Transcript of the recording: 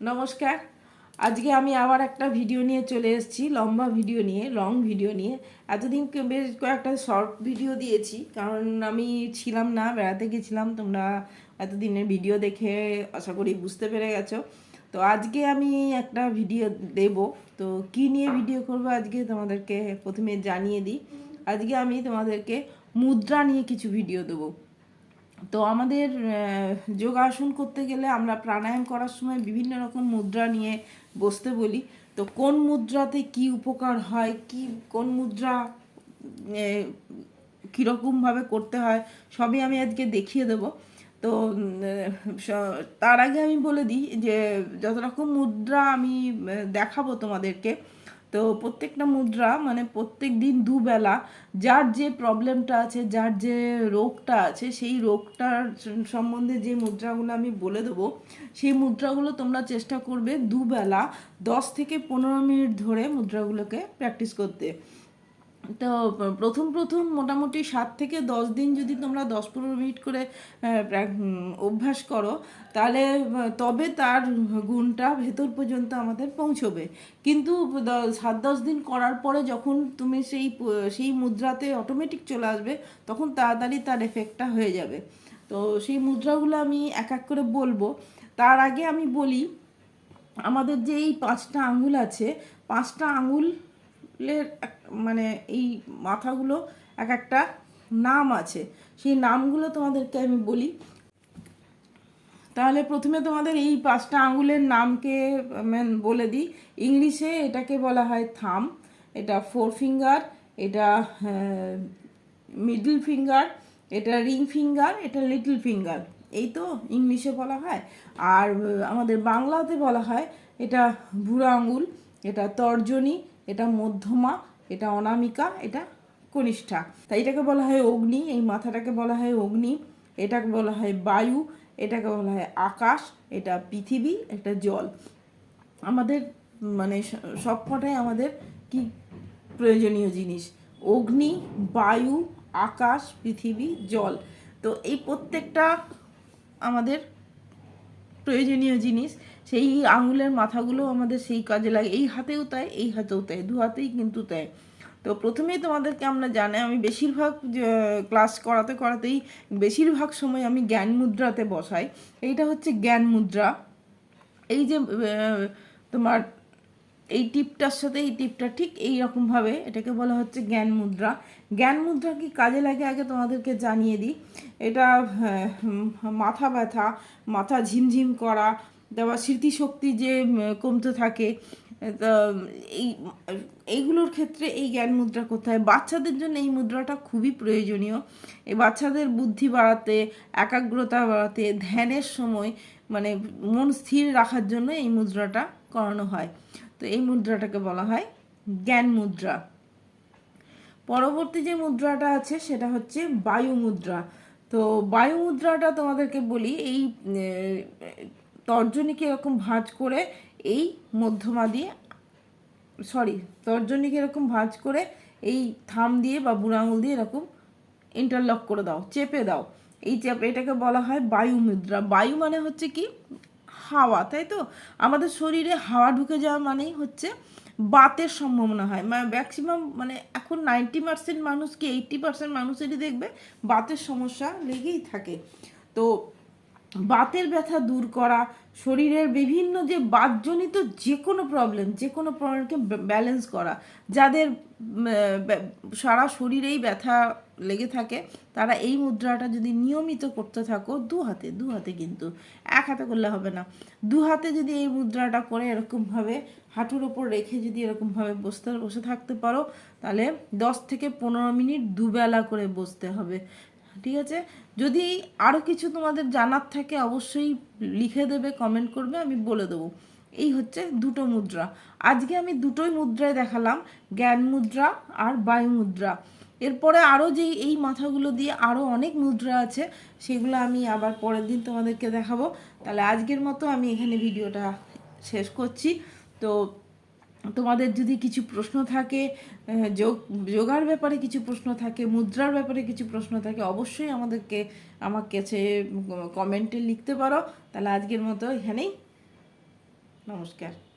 নমস্কার। আজকে আমি আবার একটা ভিডিও নিয়ে চলে এসেছি, লম্বা ভিডিও নিয়ে লং ভিডিও নিয়ে। এতদিন বেশ কয়েকটা শর্ট ভিডিও দিয়েছি, কারণ আমি ছিলাম না, বেড়াতে গেছিলাম। তোমরা এতদিনের ভিডিও দেখে আশা করি বুঝতে পেরে গেছো। তো আজকে আমি একটা ভিডিও দেব। তো কি নিয়ে ভিডিও করব আজকে তোমাদেরকে প্রথমে জানিয়ে দিই। আজকে আমি তোমাদেরকে মুদ্রা নিয়ে কিছু ভিডিও দেবো। তো আমাদের যোগাসন করতে গেলে আমরা প্রাণায়াম করার সময় বিভিন্ন রকম মুদ্রা নিয়ে বসতে বলি। তো কোন মুদ্রাতে কি উপকার হয়, কি, কোন মুদ্রা কীরকমভাবে করতে হয়, সবই আমি আজকে দেখিয়ে দেব। তো তার আগে আমি বলে দিই যে, যত রকম মুদ্রা আমি দেখাবো তোমাদেরকে তো প্রত্যেকটা মুদ্রা মানে প্রত্যেক দিন দুবেলা, যার যে প্রবলেমটা আছে, যার যে রোগটা আছে, সেই রোগটার সম্বন্ধে যে মুদ্রাগুলো আমি বলে দেবো, সেই মুদ্রাগুলো তোমরা চেষ্টা করবে দুবেলা দশ থেকে পনেরো মিনিট ধরে মুদ্রাগুলোকে প্র্যাকটিস করতে। তো প্রথম প্রথম মোটামুটি সাত থেকে দশ দিন যদি তোমরা দশ পনেরো মিনিট করে অভ্যাস করো, তাহলে তবে তার গুণটা ভেতর পর্যন্ত আমাদের পৌঁছবে। কিন্তু সাত দশ দিন করার পরে যখন তুমি সেই সেই মুদ্রাতে অটোমেটিক চলে আসবে, তখন তাড়াতাড়ি তার এফেক্টটা হয়ে যাবে। তো সেই মুদ্রাগুলো আমি এক এক করে বলব। তার আগে আমি বলি, আমাদের যে এই পাঁচটা আঙুল আছে, পাঁচটা আঙুলের এক- মানে এই মাথাগুলো এক একটা নাম আছে। সেই নামগুলো তোমাদেরকে আমি বলি। তাহলে প্রথমে তোমাদের এই পাঁচটা আঙুলের নামকে বলে দিই। ইংলিশে এটাকে বলা হয় থাম, এটা ফোর ফিঙ্গার, এটা মিডল ফিঙ্গার, এটা রিং ফিঙ্গার, এটা লিটল ফিঙ্গার। এই তো ইংলিশে বলা হয়। আর আমাদের বাংলাতে বলা হয় এটা বুড়ো আঙুল। এটা তর্জনী, এটা মধ্যমা, এটা অনামিকা, এটা কনিষ্ঠা। তাই এটাকে বলা হয় অগ্নি, এই মাথাটাকে বলা হয় অগ্নি, এটাকে বলা হয় বায়ু, এটাকে বলা হয় আকাশ, এটা পৃথিবী, এটা জল। আমাদের মানে সবকটাই আমাদের কি প্রয়োজনীয় জিনিস? অগ্নি, বায়ু, আকাশ, পৃথিবী, জল। তো এই প্রত্যেকটা আমাদের প্রয়োজনীয় জিনিস, সেই আঙুলের মাথাগুলো আমাদের সেই কাজে লাগে। এই হাতেও তাই, এই হাতেও তাই, দু হাতেই কিন্তু তাই। তো প্রথমেই তোমাদেরকে আমরা জানাই আমি বেশিরভাগ ক্লাস করাতে করাতেই বেশিরভাগ সময় আমি জ্ঞান মুদ্রাতে বসাই। এইটা হচ্ছে জ্ঞান মুদ্রা। এই যে তোমার এই টিপটার সাথে এই টিপটা ঠিক এই রকমভাবে এটাকে বলা হচ্ছে জ্ঞান মুদ্রা। জ্ঞান মুদ্রা কি কাজে লাগে? আগে তোমাদেরকে জানিয়ে দিই। এটা হ্যাঁ, মাথা ব্যথা মাথা ঝিমঝিম করা তারপর স্মৃতিশক্তি যে কমতে থাকে এই এইগুলোর ক্ষেত্রে এই জ্ঞান মুদ্রা কোথায়? বাচ্চাদের জন্য এই মুদ্রাটা খুবই প্রয়োজনীয়। এই বাচ্চাদের বুদ্ধি বাড়াতে একাগ্রতা বাড়াতে ধ্যানের সময় মানে মন স্থির রাখার জন্য এই মুদ্রাটা করানো হয়। তো এই মুদ্রাটাকে বলা হয় জ্ঞান মুদ্রা। পরবর্তী যে মুদ্রাটা আছে, সেটা হচ্ছে বায়ু মুদ্রা। তো বায়ু মুদ্রাটা তোমাদেরকে বলি, এই তর্জনীকে এরকম ভাঁজ করে এই মধ্যমা দিয়ে, সরি, তর্জনীকে এরকম ভাঁজ করে এই থাম দিয়ে বা বুড়ো আঙুল দিয়ে এরকম ইন্টারলক করে দাও, চেপে দাও। এই চেপে, এটাকে বলা হয় বায়ু মুদ্রা। বায়ু মানে হচ্ছে কি? হাওয়া, তাই তো? আমাদের শরীরে হাওয়া ঢুকে যাওয়া মানেই হচ্ছে বাতের সম্ভাবনা হয়। মানে ম্যাক্সিমাম মানে এখন নাইনটি পার্সেন্ট মানুষ কি এইটটি পার্সেন্ট মানুষেরই দেখবে বাতের সমস্যা লেগেই থাকে। তো বাতের ব্যথা দূর করা, শরীরের বিভিন্ন যে বাতজনিত যে কোনো প্রবলেম যে কোনো প্রবলেমকে ব্যালেন্স করা, যাদের সারা শরীরেই ব্যথা লেগে থাকে, তারা এই মুদ্রাটা যদি নিয়মিত করতে থাকো, দু হাতে দু হাতে কিন্তু, এক হাতে করলে হবে না। দু হাতে যদি এই মুদ্রাটা করে এরকমভাবে, হাঁটুর ওপর রেখে যদি এরকমভাবে বসতে, বসে থাকতে পারো, তাহলে দশ থেকে পনেরো মিনিট দুবেলা করে বসতে হবে। ঠিক আছে? যদি আরও কিছু তোমাদের জানার থাকে, অবশ্যই লিখে দেবে কমেন্ট করবে, আমি বলে দেবো। এই হচ্ছে দুটো মুদ্রা। আজকে আমি দুটোই মুদ্রায় দেখালাম, জ্ঞান মুদ্রা আর বায়ু মুদ্রা। এরপরে আরও যে এই মাথাগুলো দিয়ে আরও অনেক মুদ্রা আছে, সেগুলো আমি আবার পরের দিন তোমাদেরকে দেখাবো। তাহলে আজকের মতো আমি এখানে ভিডিওটা শেষ করছি। তো তোমাদের যদি কিছু প্রশ্ন থাকে যোগ, যোগার ব্যাপারে কিছু প্রশ্ন থাকে, মুদ্রার ব্যাপারে কিছু প্রশ্ন থাকে, অবশ্যই আমাদেরকে, আমার কাছে কমেন্টে লিখতে পারো। তাহলে আজকের মতো এখানেই। নমস্কার।